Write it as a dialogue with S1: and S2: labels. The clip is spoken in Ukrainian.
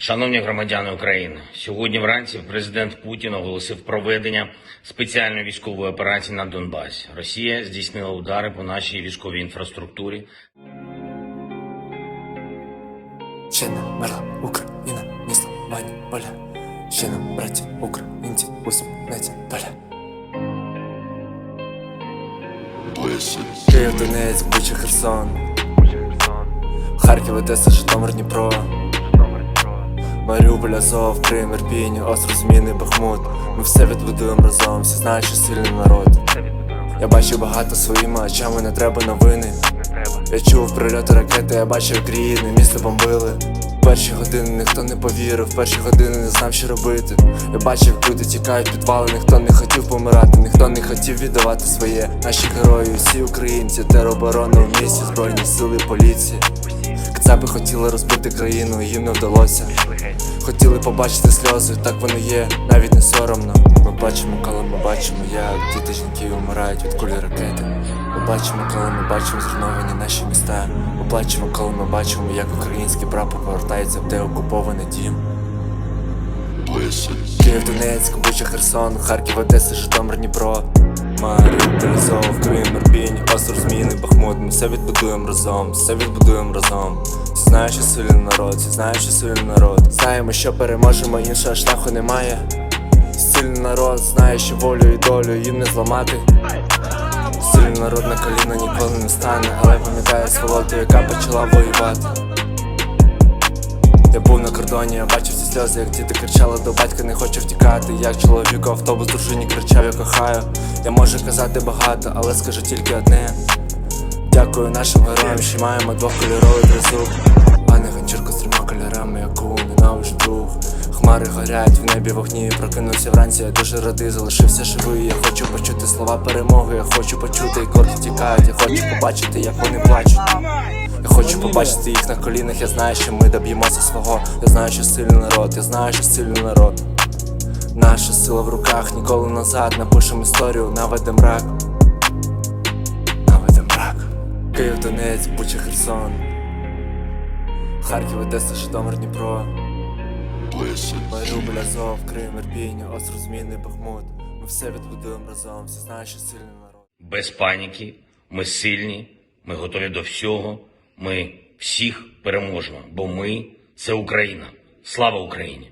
S1: Шановні громадяни України, сьогодні вранці президент Путін оголосив проведення спеціальної військової операції на Донбасі. Росія здійснила удари по нашій військовій інфраструктурі
S2: Ще не мерла Україна, ні слабані поля. Ще браті, українці, усміхнеться доля. Київ, Донець, Буча, Херсон. Харків, Одеса, Житомир, Дніпро. Маріуполь, Азов, Крим, Ірпінь, остров Зміни, Бахмут. Ми все відбудуємо разом, всі знають, що сильний народ. Я бачив багато своїми очами, не треба новини. Я чув прильоти ракети, я бачив, рідне місто бомбили. В перші години ніхто не повірив, в перші години не знав, що робити. Я бачив, люди тікають підвали, ніхто не хотів помирати, ніхто не хотів віддавати своє. Наші герої, всі українці, тероборони в місті, збройні сили, поліції. Кацапи хотіли розбити країну, їм не вдалося. Хотіли побачити сльози, так вони є, навіть не соромно. Ми бачимо, коли ми бачимо, як діти жінки вмирають від кулі ракети. Ми бачимо, коли ми бачимо зруйновані наші міста. Ми бачимо, коли ми бачимо, як український прапор повертається в деокупований дім. Київ, Донецьк, Буча, Херсон, Харків, Одеса, Житомир, Дніпро. Маріуполь, Азов, Крим, Ірпінь, остров Зміни, Бахмут. Ми все відбудуємо разом, все відбудуємо разом. Знаю, що сильний народ, всі що сильний народ. Знаємо, що переможемо, іншого шляху немає. Сильний народ знає, що волю і долю їм не зламати. Сильний народ на коліна ніколи не стане, але пам'ятає сволоту, яка почала воювати. Кордоні, я бачив ці сльози, як діти кричали до батька, не хочу втікати. Як чоловіку автобус дружині кричав, я кохаю. Я можу казати багато, але скажу тільки одне. Дякую нашим героям, що маємо двохкольоровий тризуб. Пане ганчірко з трьома кольорами, яку ненавижу друг. Хмари горять в небі вогні. Прокинувся вранці, я дуже радий, залишився живий. Я хочу почути слова перемоги. Я хочу почути, як орки тікають. Я хочу побачити, як вони плачуть. Хочу побачити їх на колінах. Я знаю, що ми доб'ємося свого. Я знаю, що сильний народ, я знаю, що сильний народ. Наша сила в руках, ніколи назад. Напишем історію, наведем мрак. Наведем мрак. Київ, Донець, Буча, Херсон. Харків, Одеса, Житомир, Дніпро. Маріуполь, Азов, Крим, Ірпінь, остров Зміни, Бахмут. Ми все відбудуємо разом, всі знають, що сильний народ.
S1: без паніки. Ми сильні, ми готові до всього. Ми всіх переможемо, бо ми це Україна. Слава Україні!